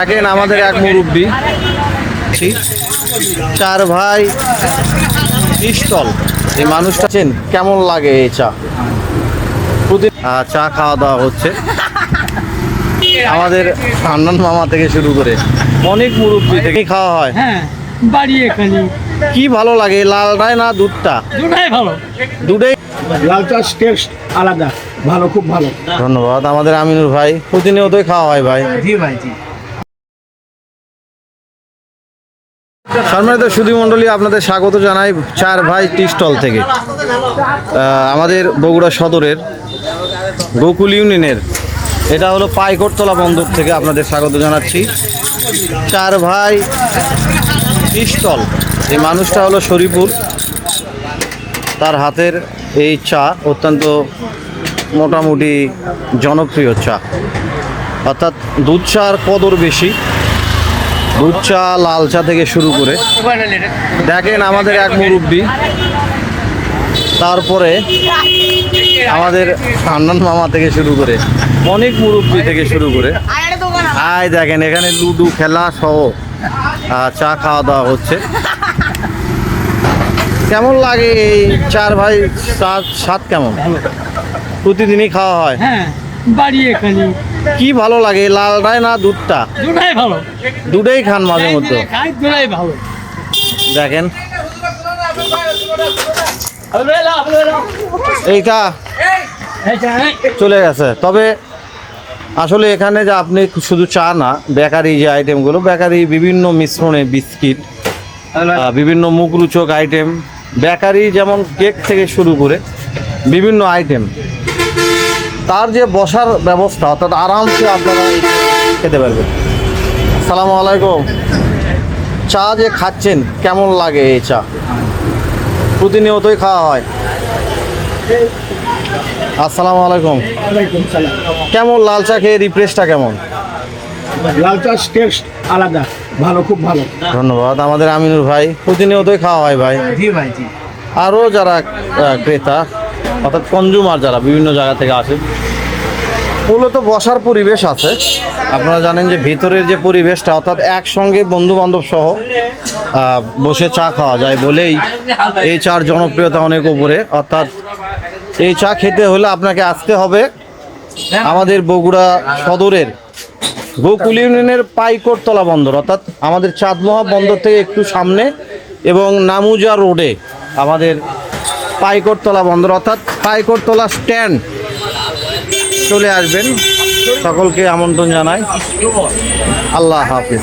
দেখেন আমাদের এক মুরব্বী। চার ভাই পিস্তল। এই মানুষটা চেন কেমন লাগে এই চা? প্রতি- আহ, চা খাওয়া দাওয়া হচ্ছে। আমাদের হান্নান মামা থেকে শুরু করে অনেক মুরব্বী থেকে খাওয়া হয়। হ্যাঁ বাড়ি এখানে। কি ভালো লাগে এই লালটাই না দুধটা? দুটাই ভালো। দুটোই লাল চাষ টেস্ট আলাদা ভালো খুব ভালো। ধন্যবাদ। আমাদের আমিনুর ভাই প্রতিনিয়তই খাওয়া হয় ভাই। জি ভাই জি। সম্মানিত সুধী মণ্ডলী, আপনাদের স্বাগত জানাই চার ভাই টি স্টল থেকে। আমাদের বগুড়া সদরের গোকুল ইউনিয়নের, এটা হলো পাইকরতলা বন্দর থেকে আপনাদের স্বাগত জানাচ্ছি। চার ভাই টি স্টল, এই মানুষটা হলো শরীফুল। তার হাতের এই চা অত্যন্ত মোটামুটি জনপ্রিয় চা। অর্থাৎ দুধ চার কদর বেশি। দুধ চা, লাল চা থেকে শুরু করে। দেখেন আমাদের এক মুরব্বী। তারপরে আমাদের হান্নান মামা থেকে শুরু করে, অনেক মুরব্বী থেকে শুরু করে। আয় দেখেন, এখানে লুডু, খেলা সহ চা খাওয়া দাওয়া হচ্ছে। কেমন লাগে এই চার ভাই, চার স্বাদ কেমন? প্রতিদিনই খাওয়া হয়? হ্যাঁ। বাড়ি এখানে কি ভালো লাগে এই লালটাই না দুধটা? দুটাই ভালো। দুটোই খান মাঝে মধ্যে। খাই দুটাই ভালো। দেখেন। এইটা চলে গেছে। তবে আসলে এখানে যে আপনি শুধু চা না বেকারি যে আইটেমগুলো বেকারি বিভিন্ন মিশ্রণে বিস্কিট বিভিন্ন মুখরোচক আইটেম বেকারি যেমন কেক থেকে শুরু করে বিভিন্ন আইটেম তার যে বসার ব্যবস্থা অর্থাৎ আরামসে আপনারা খেতে পারবেন। আসসালামু আলাইকুম। চা যে খাচ্ছেন কেমন লাগে এই চা? প্রতিনিয়তই খাওয়া হয়। আসসালামু আলাইকুম। কেমন লাল চা খেয়ে রিফ্রেশটা কেমন? লাল চাষ টেস্ট আলাদা ভালো খুব ভালো। ধন্যবাদ। আমাদের আমিনুর ভাই প্রতিনিয়তই খাওয়া হয় ভাই। জি ভাই জি। আরও যারা ক্রেতা অর্থাৎ কনজুমার যারা বিভিন্ন জায়গা থেকে আসে। মূলত বসার পরিবেশ আছে। আপনারা জানেন যে ভিতরের যে পরিবেশটা, অর্থাৎ একসঙ্গে বন্ধু বান্ধব সহ বসে চা খাওয়া যায় বলেই এই চার জনপ্রিয়তা অনেক উপরে। অর্থাৎ এই চা খেতে হলে আপনাকে আসতে হবে আমাদের বগুড়া সদরের গোকুল ইউনিয়নের পাইকরতলা বন্দর, অর্থাৎ আমাদের চাঁদমহা বন্দর থেকে একটু সামনে এবং নামুজা রোডে আমাদের পাইকরতলা বন্দর অর্থাৎ পাইকরতলা স্ট্যান্ড। চলে আসবেন। সকলকে আমন্ত্রণ জানাই। আল্লাহ হাফিজ।